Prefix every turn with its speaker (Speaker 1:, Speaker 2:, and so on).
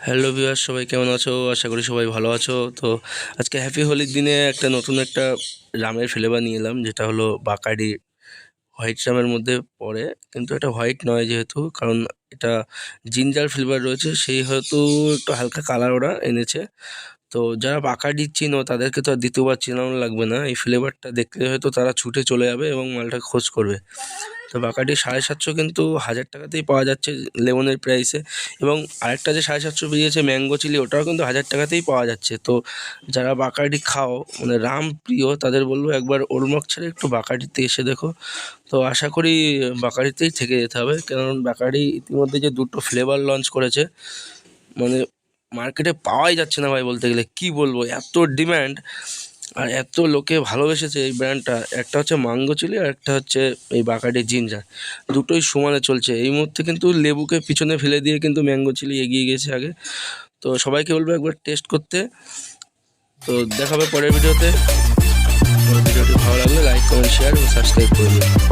Speaker 1: Hello viewer সবাই কেমন আছো? আশা করি সবাই ভালো আছো। তো আজকে হ্যাপি হোলির দিনে একটা নতুন একটা রামের ফ্লেভার নিয়ে এলাম, যেটা হলো বাকারি। হোয়াইট রামের মধ্যে পড়ে, কিন্তু এটা হোয়াইট নয় যেহেতু, কারণ এটা জিঞ্জার ফ্লেভার রয়েছে, সেই হয়তো একটু হালকা কালার ওরা এনেছে। তো যারা বাকারি চিনো, তাদেরকে তো আর দ্বিতীয়বার চেনানো লাগবে না। এই ফ্লেভারটা দেখলে হয়তো তারা ছুটে চলে যাবে এবং মালটা খোঁজ করবে। তো বাকাটি সাড়ে সাতশো কিন্তু হাজার টাকাতেই পাওয়া যাচ্ছে লেমনের প্রাইসে এবং আরেকটা যে সাড়ে সাতশো বেরিয়েছে ম্যাঙ্গো চিলি ওটাও কিন্তু হাজার টাকাতেই পাওয়া যাচ্ছে। তো যারা বাকাটি খাও মানে রাম প্রিয়, তাদের বলব একবার ওলমক ছেড়ে একটু বাকাটিতে এসে দেখো। তো আশা করি বাকারিতেই থেকে যেতে হবে কারণ বাকারি ইতিমধ্যে যে দুটো ফ্লেভার লঞ্চ করেছে মানে মার্কেটে পাওয়াই যাচ্ছে না ভাই বলতে গেলে। কি বলব? এত ডিম্যান্ড আর এত লোকে ভালোবেসেছে এই ব্র্যান্ডটা একটা হচ্ছে ম্যাঙ্গো চিলি আর একটা হচ্ছে এই বাকাটি জিঞ্জার দুটোই সমানে চলছে। এই মুহূর্তে কিন্তু লেবুকে পিছনে ফেলে দিয়ে কিন্তু ম্যাঙ্গো চিলি এগিয়ে গেছে আগে। তো সবাইকে বলব একবার টেস্ট করতে। তো দেখাবে পরের ভিডিওতে। ভিডিওটি ভালো লাগলে লাইক কমেন্ট শেয়ার এবং সাবস্ক্রাইব করে দিন